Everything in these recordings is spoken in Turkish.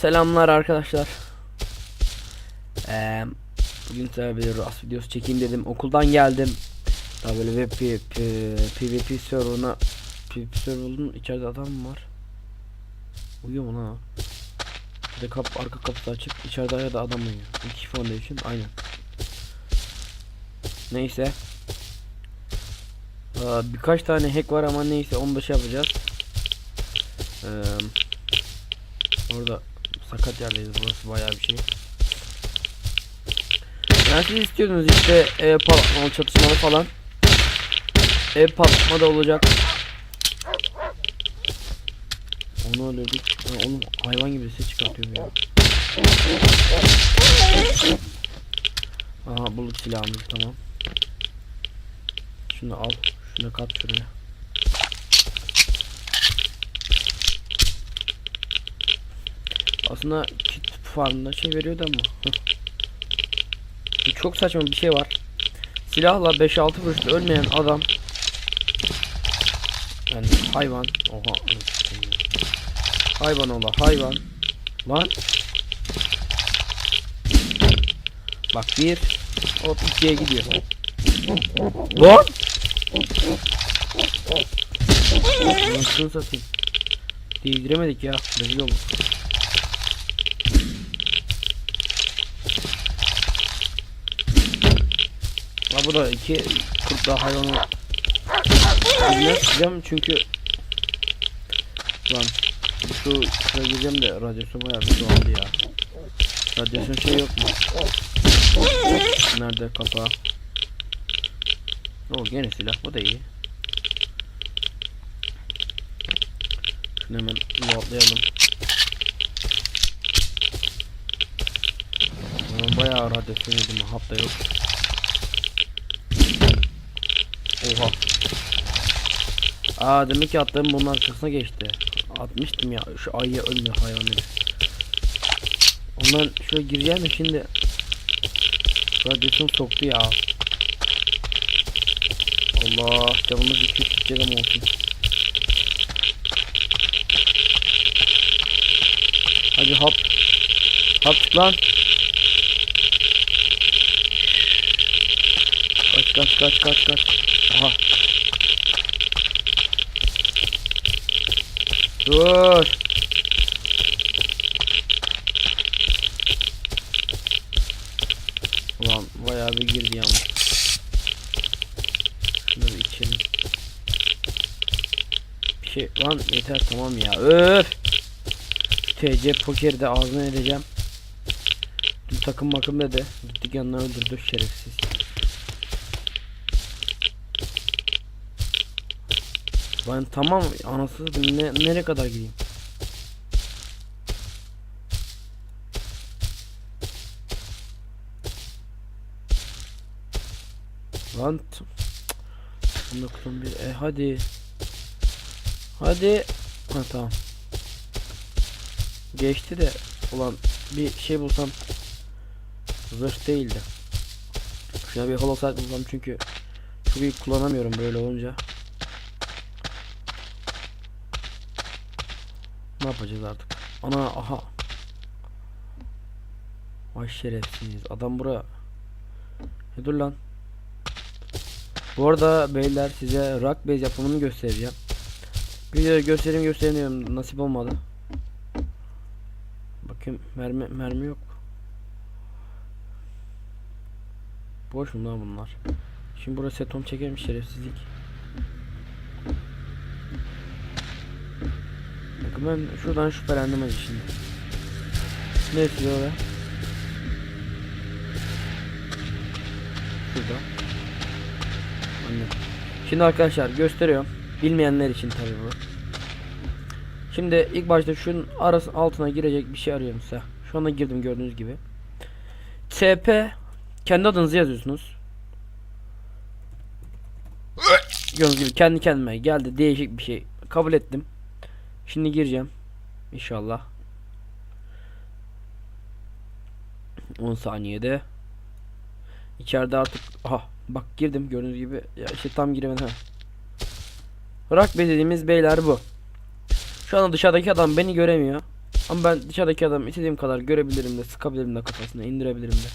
Selamlar arkadaşlar. Ee, bugün size bir rast videosu çekeyim dedim. Okuldan geldim. Daha böyle web PvP serverına PvP serverının içeride adam var? Uyuyor mu lan? Bir de kap arka kapısı açık. İçeride ya da adam uyuyor. İki foundation aynen. Neyse. Aa, birkaç tane hack var ama neyse onu da şey yapacağız. Eee Orada sakat yerdeyiz burası bayağı bir şey. Yani siz istiyordunuz işte ev patlamalı çatışmalı falan. Ev patlama da olacak. Onu öldürdük. Oğlum hayvan gibi ses çıkartıyorum ya. Aha bulduk silahımızı tamam. Şunu al. Şunu kat şuraya. Aslında kit farmında şey veriyordu ama. Çok saçma bir şey var. Silahla 5-6 vuruşta ölmeyen adam. Yani hayvan. Oha hayvan ola hayvan. Lan. Bak bir. Hop ikiye gidiyor. Lan. Anasını satayım. Değdiremedik ya. Rezil olduk bu da iki kurt daha hayvanı Birine sıkacağım çünkü Lan şu şuraya gireceğim de radyasyon bayağı bir çoğaldı ya Radyasyon şey yok mu? Nerede kapağı? O gene silah bu da iyi Şunu hemen lootlayalım Ben bayağı radyasyon yedim hap da yok Oha. Aa demek ki attığım bunun arkasına geçti. Atmıştım ya şu ayıya ölmüyor hayvan herif. Ondan şöyle gireceğim de şimdi radyasyon soktu ya. Allah canımız 200 gidecek ama olsun. Hadi hop. Hop çık lan. Kaç kaç kaç kaç kaç. Dur. Ulan bayağı bir girdi yalnız. Şunları içelim. Bir şey lan yeter tamam ya. Öf. TC pokeri de ağzına edeceğim. Dün takım makım dedi. Gittik yanına öldürdü şerefsiz. Ben tamam anasını ne nereye kadar gideyim? Lan 1911 e hadi. Hadi. Ha tamam. Geçti de ulan bir şey bulsam zırh değildi. Şuna bir holosite bulsam çünkü çok iyi kullanamıyorum böyle olunca. Ne yapacağız artık? Ana aha. Vay şerefsiz. Adam bura. Ne dur lan. Bu arada beyler size rock base yapımını göstereceğim. Videoda göstereyim gösteremiyorum. Nasip olmadı. Bakayım mermi mermi yok. Boş mu lan bunlar? Şimdi burası setom çekerim şerefsizlik. Bakın ben şuradan şüphelendim acı şimdi. Ne yapıyor oraya? Şurada. Anne. Şimdi arkadaşlar gösteriyorum. Bilmeyenler için tabii bu. Şimdi ilk başta şunun arası altına girecek bir şey arıyorum size. Şu anda girdim gördüğünüz gibi. TP kendi adınızı yazıyorsunuz. Gördüğünüz gibi kendi kendime geldi değişik bir şey. Kabul ettim. Şimdi gireceğim. İnşallah. 10 saniyede. İçeride artık aha bak girdim gördüğünüz gibi ya işte tam giremedim ha. Rock Bey dediğimiz beyler bu. Şu anda dışarıdaki adam beni göremiyor. Ama ben dışarıdaki adamı istediğim kadar görebilirim de sıkabilirim de kafasına indirebilirim de.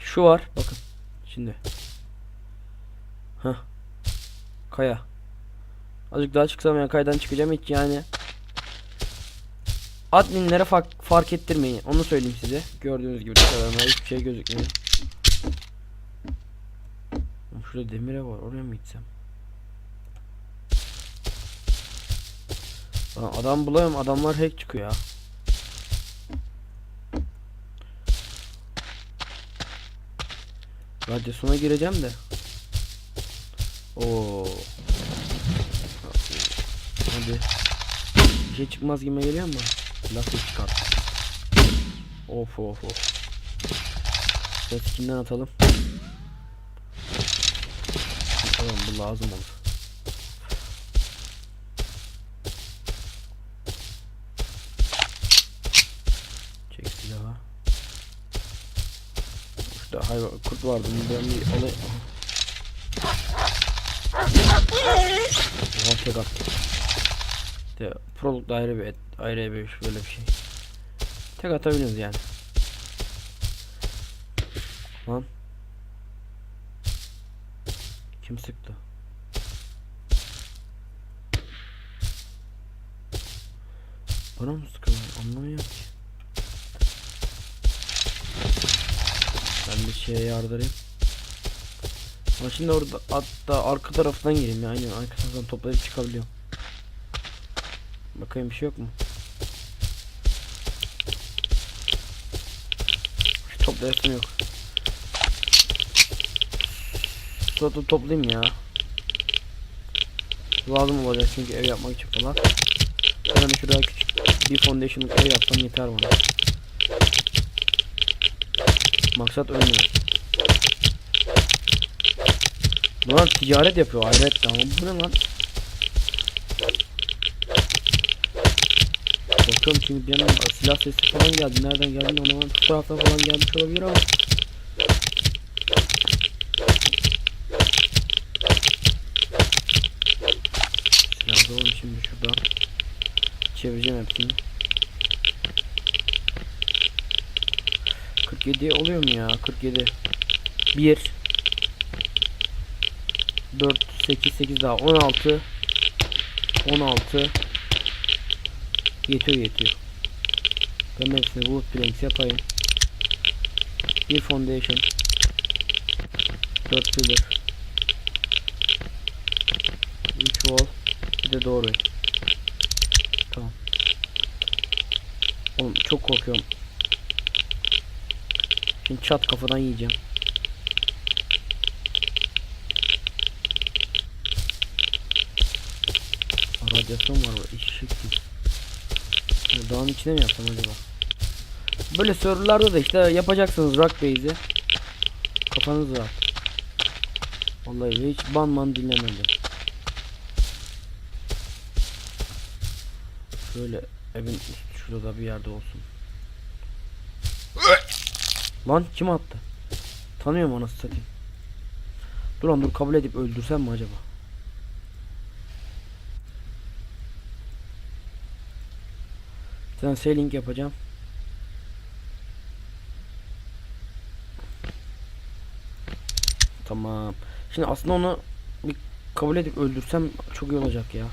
Şu var bakın. Şimdi. Hah. Kaya. Azıcık daha çıksam ya kaydan çıkacağım hiç yani. Adminlere fark, fark ettirmeyin. Onu söyleyeyim size. Gördüğünüz gibi dışarıdan hiçbir şey gözükmüyor. Şurada demire var. Oraya mı gitsem? Lan adam bulamıyorum. Adamlar hack çıkıyor ya. Radyasyona gireceğim de. Oo. Hadi. Bir şey çıkmaz gibi geliyor mu? Lastik çıkart. Of of of. Şöyle skin'den atalım. Tamam bu lazım olur. Çek silahı. Şurada hayvan kurt vardı. Ben bir alayım. Oha tek attı. İşte proluk ayrı bir ayrı bir böyle bir şey. Tek atabiliyoruz yani. Lan. Kim sıktı? Bana mı sıkıyorlar? Anlamıyorum ki. Ben bir şeye yardırayım. Ama şimdi orada hatta arka taraftan gireyim ya. Aynen arka taraftan toplayıp çıkabiliyorum. Bakayım bir şey yok mu? Şu toplayasım yok. Suatı toplayayım ya. Lazım olacak çünkü ev yapmak için falan. Yani şuraya küçük bir foundation'lık ev yapsam yeter bana. Maksat ölmüyor. Bunlar ticaret yapıyor hayret ama bu ne lan? Bakıyorum çünkü bir yandan silah sesi falan geldi. Nereden geldi anlamadım. Şu taraftan falan gelmiş olabilir ama. Silahda oğlum şimdi şuradan. Çevireceğim hepsini. 47 oluyor mu ya? 47. 1 4 8 8 daha 16 16 Yetiyor yetiyor. Ben hepsini wood planks yapayım. Bir foundation. 4 pillar. 3 wall. Bir de doorway. Tamam. Oğlum çok korkuyorum. Şimdi çat kafadan yiyeceğim. Radyasyon var. Eşek gibi. Dağın içine mi yapsam acaba? Böyle serverlarda da işte yapacaksınız rock base'i. Kafanız rahat. Vallahi hiç ban man dinlemedim. Şöyle evin şurada bir yerde olsun. Lan kim attı? Tanıyorum anasını satayım. Dur lan dur kabul edip öldürsem mi acaba? Tane sailing yapacağım. Tamam. Şimdi aslında onu bir kabul edip öldürsem çok iyi olacak ya.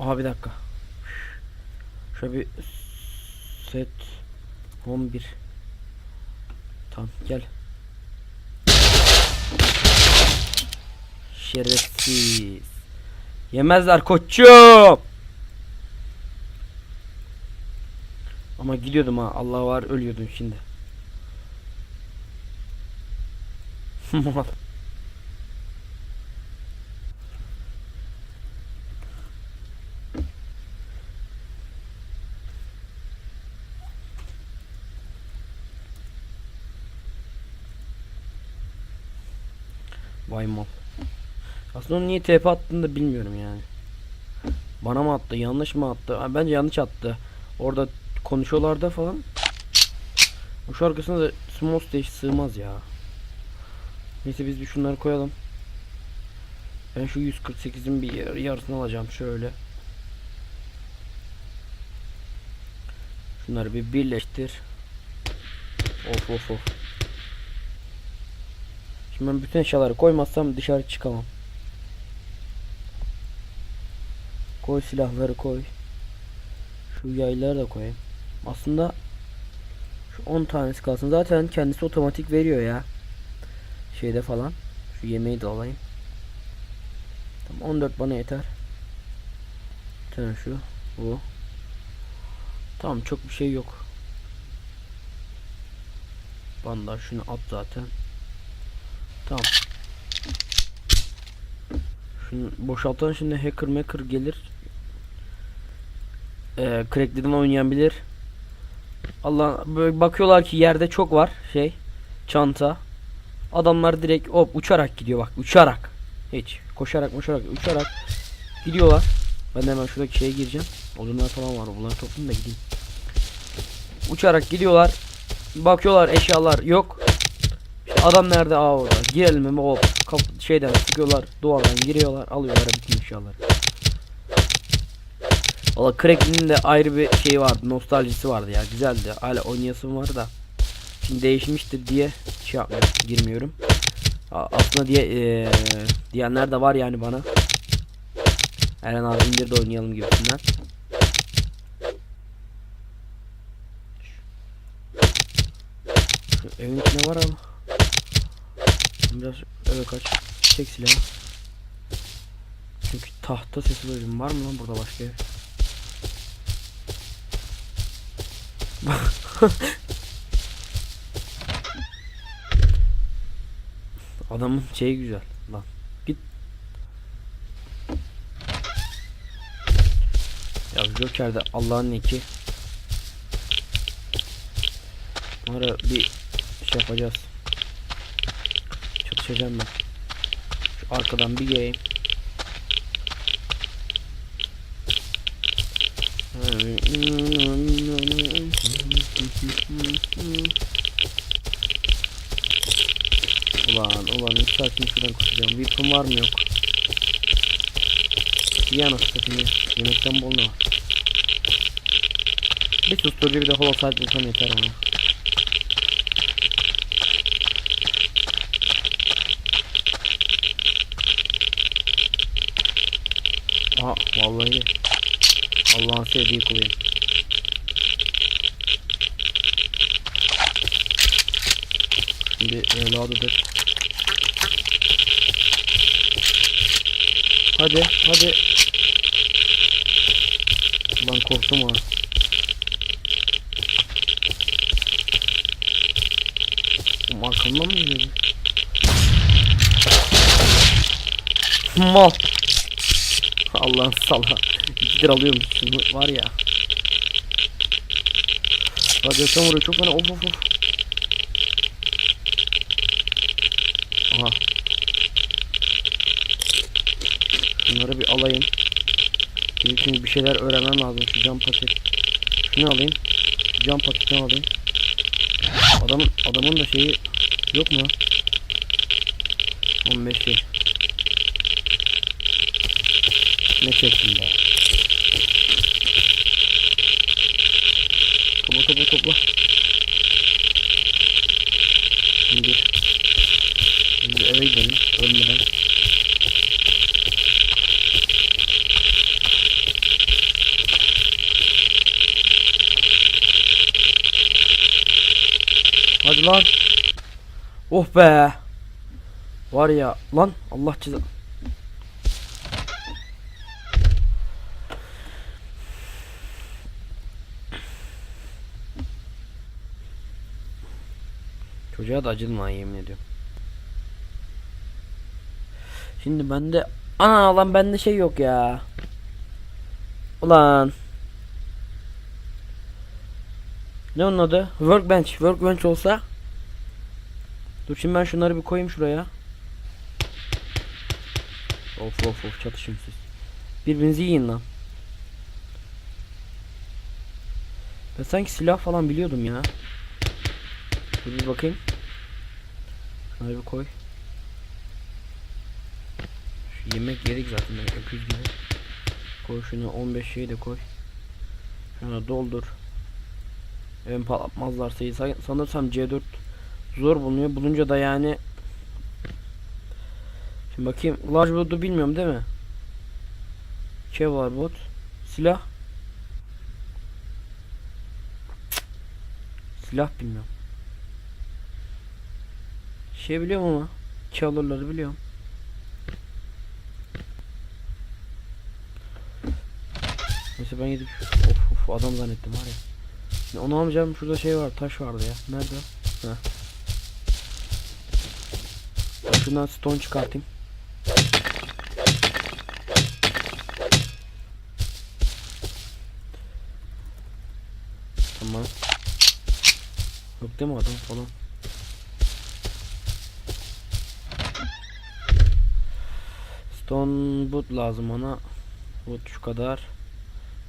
Aha bir dakika. Şöyle bir set 11 Tamam gel. Şerefsiz. Yemezler koçum. Ama gidiyordum ha. Allah var ölüyordum şimdi. Vay mal. Aslında onun niye TP attığını da bilmiyorum yani. Bana mı attı, yanlış mı attı? Ha, bence yanlış attı. Orada konuşuyorlardı falan. Bu şarkısına da small stage sığmaz ya. Neyse biz bir şunları koyalım. Ben şu 148'in bir yar- yarısını alacağım şöyle. Şunları bir birleştir. Of of of. Şimdi ben bütün eşyaları koymazsam dışarı çıkamam. Koy silahları koy. Şu yayları da koyayım. Aslında şu 10 tanesi kalsın. Zaten kendisi otomatik veriyor ya. Şeyde falan. Şu yemeği de alayım. Tamam 14 bana yeter. Tane şu. Bu. Tamam çok bir şey yok. Bandaj şunu at zaten. Tamam. Şunu boşaltan şimdi hacker maker gelir. Ee, crackled'den oynayan bilir. Allah böyle bakıyorlar ki yerde çok var şey çanta. Adamlar direkt hop uçarak gidiyor bak uçarak. Hiç koşarak koşarak uçarak gidiyorlar. Ben de hemen şuradaki şeye gireceğim. Odunlar falan var. Bunları toplayayım da gideyim. Uçarak gidiyorlar. Bakıyorlar eşyalar yok. İşte adam nerede? Aa orada. Girelim mi? Hop. Şeyden sıkıyorlar. Duvardan giriyorlar. Alıyorlar bütün eşyaları. Valla Cracklin'in de ayrı bir şey vardı. Nostaljisi vardı ya. Güzeldi. Hala oynayasım var da. Şimdi değişmiştir diye şey yapmıyorum. Girmiyorum. Aslında diye eee, diyenler de var yani bana. Eren abi indir de oynayalım gibisinden. Evin içinde var ama. Biraz eve kaç. Çek silahı. Çünkü tahta sesi duydum. Var mı lan burada başka? Adamın şeyi güzel lan. Git. Ya Joker'de Allah'ın eki. Bunlara bir şey yapacağız. Çatışacağım ben. Şu arkadan bir geleyim. Ulan ulan üç saatini şuradan koşacağım. Weapon var mı yok? Anasını satayım. Yemekten bol ne var? Bir susturucu bir de holosite bulsam yeter bana. Aha vallahi Sevdiği kuluyum. Şimdi evladıdır. Hadi hadi. Ulan korktum ha. Arkamdan mı geliyor? Mal. Allah'ın sala. İkidir alıyormuş şunu var ya. Radyasyon vuruyor çok fena of of of. Aha. Şunları bir alayım. Çünkü bir şeyler öğrenmem lazım şu cam paket. Şunu alayım. Şu cam paketini alayım. Adamın adamın da şeyi yok mu? 15 şey. Ne çektim be? Topla topla. Şimdi Şimdi eve gidelim ölmeden. Hadi lan. Oh be. Var ya lan Allah ceza. Çocuğa da acıdım lan yemin ediyorum. Şimdi bende ana lan bende şey yok ya. Ulan. Ne onun adı? Workbench. Workbench olsa. Dur şimdi ben şunları bir koyayım şuraya. Of of of çatışın siz. Birbirinizi yiyin lan. Ben sanki silah falan biliyordum ya. Bir bakayım. Şunları bir koy. Yemek yedik zaten ben öküz gibi. Koy şunu 15 şeyi de koy. Şuna doldur. Ön patlatmazlarsa iyi. San- Sanırsam C4 zor bulunuyor. Bulunca da yani Şimdi bakayım. Large bot'u bilmiyorum değil mi? Kevlar bot. Silah. Silah bilmiyorum. Şey biliyorum ama. Çalırları biliyorum. Neyse ben gidip of of adam zannettim var ya. Onu almayacağım şurada şey var taş vardı ya. Nerede? Heh. Şundan stone çıkartayım. Tamam. Yok değil mi adam falan? Stone boot lazım ona. Boot şu kadar.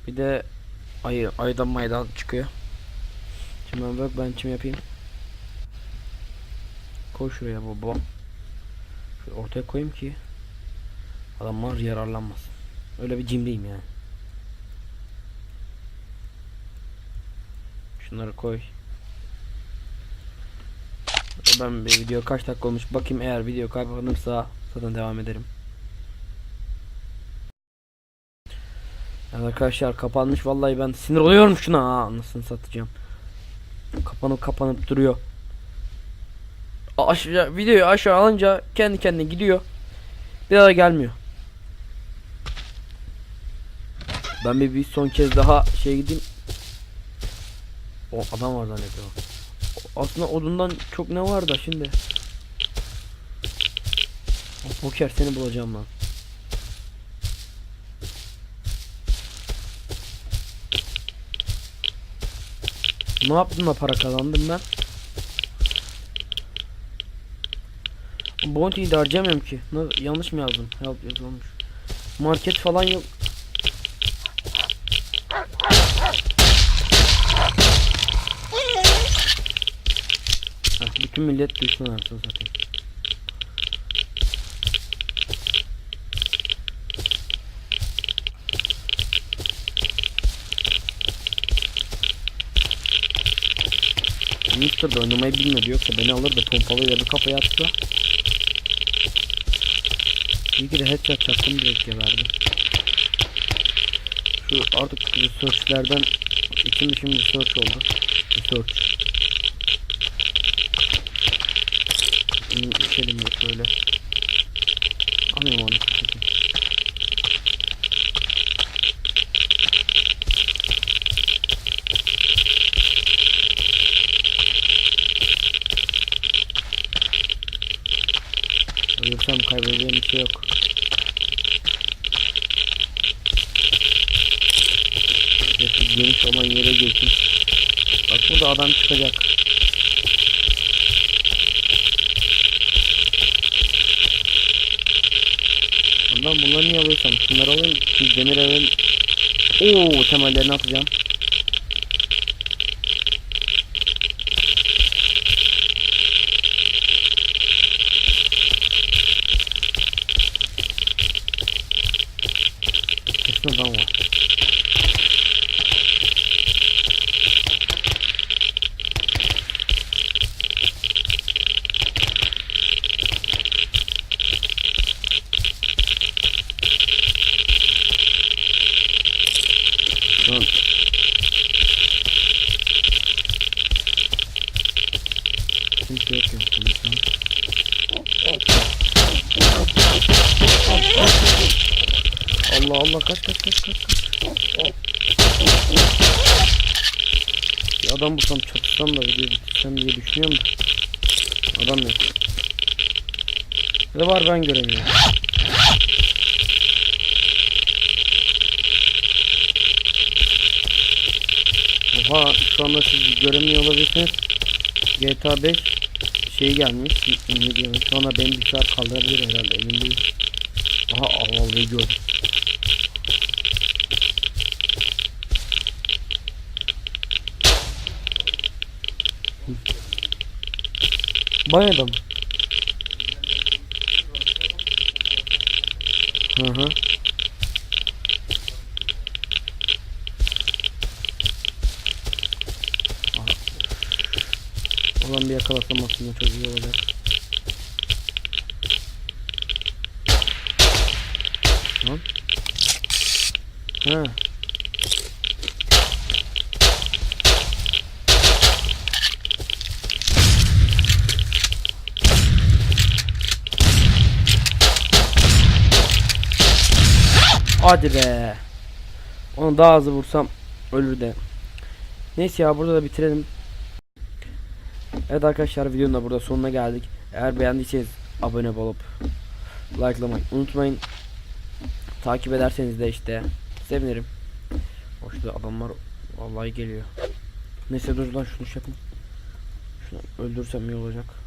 Bir de ay aydan maydan çıkıyor. Şimdi ben workbench'imi yapayım. Koy şuraya baba. Şöyle ortaya koyayım ki adamlar yararlanmasın. Öyle bir cimriyim yani. Şunları koy. Ben bir video kaç dakika olmuş bakayım eğer video kapanırsa zaten devam ederim. Arkadaşlar kapanmış vallahi ben sinir oluyorum şuna ha anasını satacağım. Kapanıp kapanıp duruyor. Aşağı videoyu aşağı alınca kendi kendine gidiyor. Bir daha gelmiyor. Ben bir, bir son kez daha şey gideyim. O adam var zannediyorum. Aslında odundan çok ne var da şimdi. O poker seni bulacağım lan. Ne yaptım da para kazandım ben? Bounty'yi de harcamıyorum ki. Ne, yanlış mı yazdım? Help yazılmış. Market falan yok. Heh, bütün millet duysun anasını satayım. Mister de oynamayı bilmiyordu yoksa beni alırdı pompalıyla bir kafaya atsa. İyi ki de headshot çaktım direkt geberdi. Şu artık researchlerden içim dışım research oldu. Research. Bunu içelim de şöyle. Alayım Ölürsem kaybedeceğim bir şey yok. Şu geniş olan yere geçin. Bak burada adam çıkacak. Ben bunları niye alıyorsam şunları alayım. Şu demir evin Oo temellerini atacağım. Kesin adam Allah Allah kaç kaç kaç kaç. Bir adam bulsam çatışsam da video bitirsem diye düşünüyorum da. Adam yok. Ne var ben göremiyorum. Oha şu anda siz göremiyor olabilirsiniz. GTA 5 şey gelmiş. Ne diyorum şu anda benim bilgisayar kaldırabilir herhalde emin değilim. Aha vallahi gördüm. Bayağı da mı? Hı hı. Olan bir yakalasam aslında çok iyi olacak. Lan. Ha. Hadi be. Onu daha hızlı vursam ölür de. Neyse ya burada da bitirelim. Evet arkadaşlar videonun da burada sonuna geldik. Eğer beğendiyseniz abone olup likelamayı unutmayın. Takip ederseniz de işte sevinirim. Hoşta adamlar vallahi geliyor. Neyse dur lan şunu şey yapayım. Şunu öldürsem iyi olacak.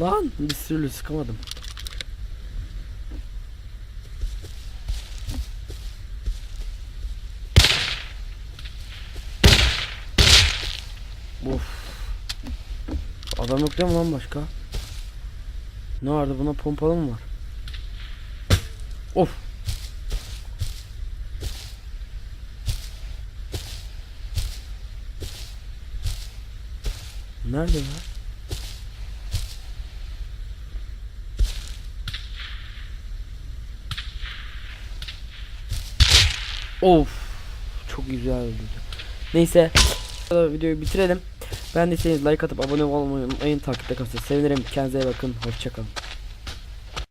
Lan bir sürü sıkamadım. Of. Adam yok değil mi lan başka? Ne vardı buna pompalı mı var? Of. Nerede lan? Of. Çok güzel öldürdü. Neyse. Videoyu bitirelim. Beğendiyseniz like atıp abone olmayı unutmayın. Takipte kalın. Sevinirim. Kendinize bakın. Hoşçakalın.